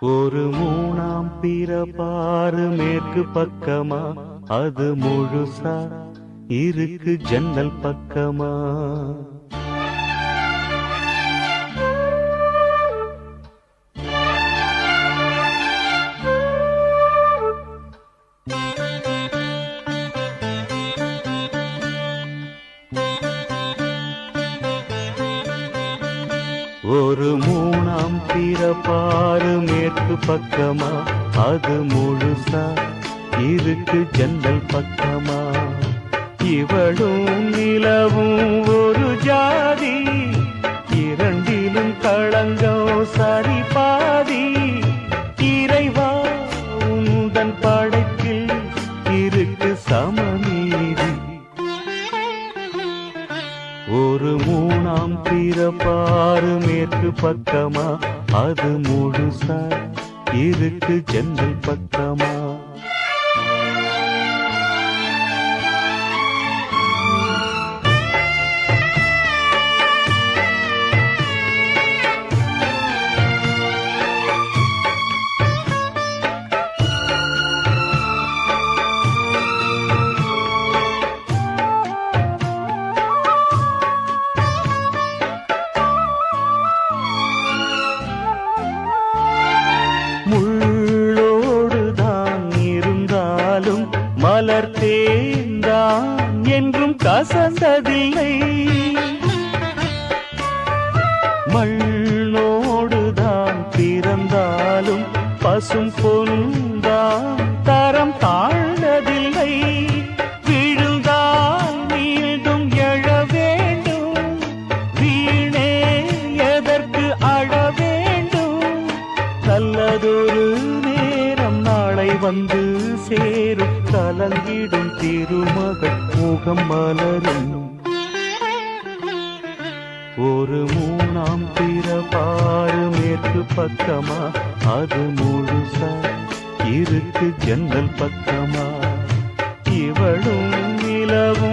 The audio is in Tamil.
ஒரு மூணாம் பிறப்பாறு மேற்கு பக்கமா? அது முழுசா இருக்கு ஜன்னல் பக்கமா? ஒரு மூணாம் பிறப்பாறு மேற்கு பக்கமா? அது முழுசா? இருக்கு ஜன்னல் பக்கமா? இவளும் நிலவும் ஒரு ஜாதி. இரண்டிலும் களங்கம் சரி பாதி. இறைவா உந்தன் படைப்பில் இருக்கு சம மேற்கு பக்கமா? அது முழுசா இருக்கு ஜன்னல் பக்கமா? என்றும் கசந்ததில்லை. மண்ணோடுதான் பிறந்தாலும் பசும் பொன்தான் தரம் தாழ் சேரும் கலங்கிடும் திருமகள் முகம் மலரும். ஒரு மூணாம் பிறப்பாறு மேற்கு பக்கமா? அது முழுசா? இருக்கு ஜன்னல் பக்கமா? இவளும் நிலவும்